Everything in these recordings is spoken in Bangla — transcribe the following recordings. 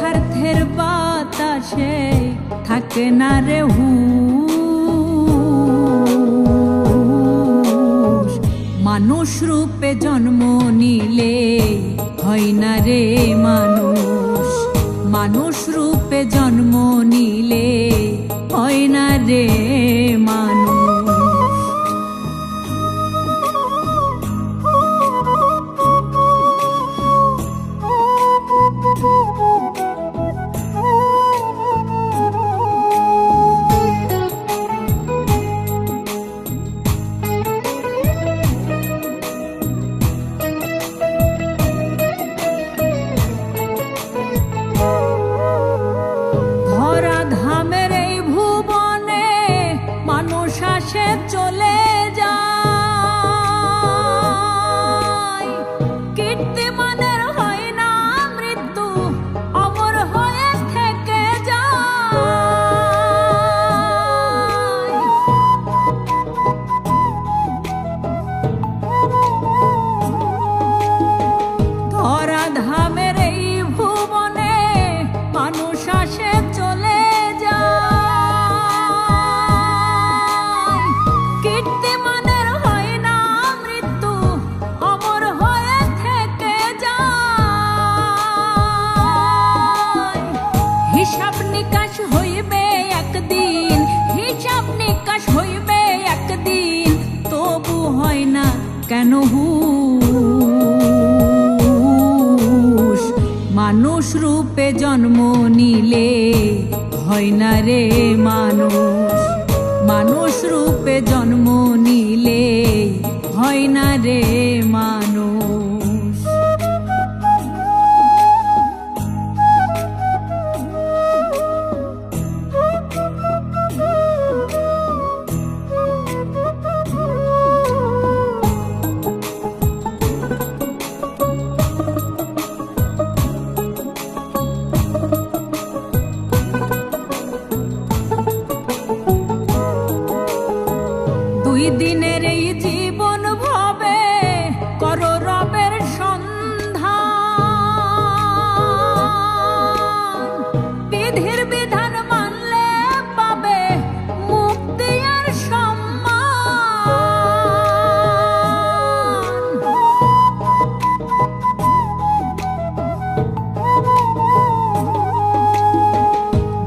স্বার্থের বাতাসে থাকে না রে হু মানুষ রূপে জন্ম নিলে হয় না রে মানুষ। মানুষ রূপে জন্ম নিলে হয় না রে রূপে জন্ম নিলে হয় না রে মানুষ? মানুষ রূপে জন্ম নিলে হয় না রে মানুষ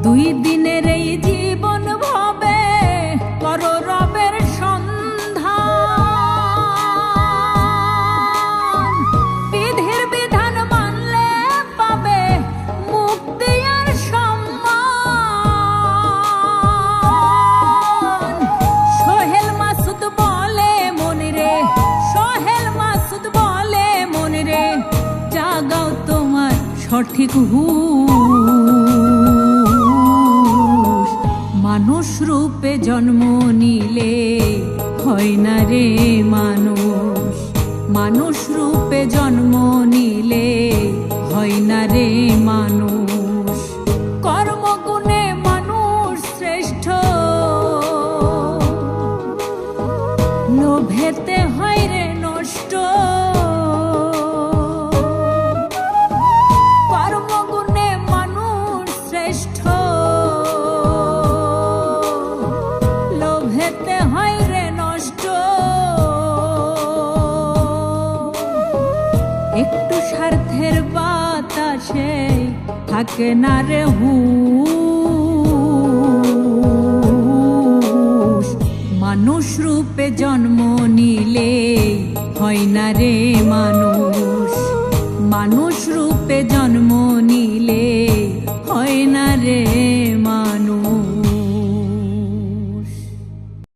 দুই দিনের এই জীবন ভাবে করো রবের সন্ধান। বিধির বিধান মানলে পাবে মুক্তি আর সম্মান। সোহেল মাসুদ বলে, মনে রে, সোহেল মাসুদ বলে, মনে রে, জাগাও তোমার সঠিক হুশ মানুষ রূপে জন্ম নিলে হয় না রে মানুষ? মানুষ রূপে জন্ম নিলে হয় না রে মানুষ? থাকে না হুশ মানুষ রূপে জন্ম নিলে হয় না রে মানুষ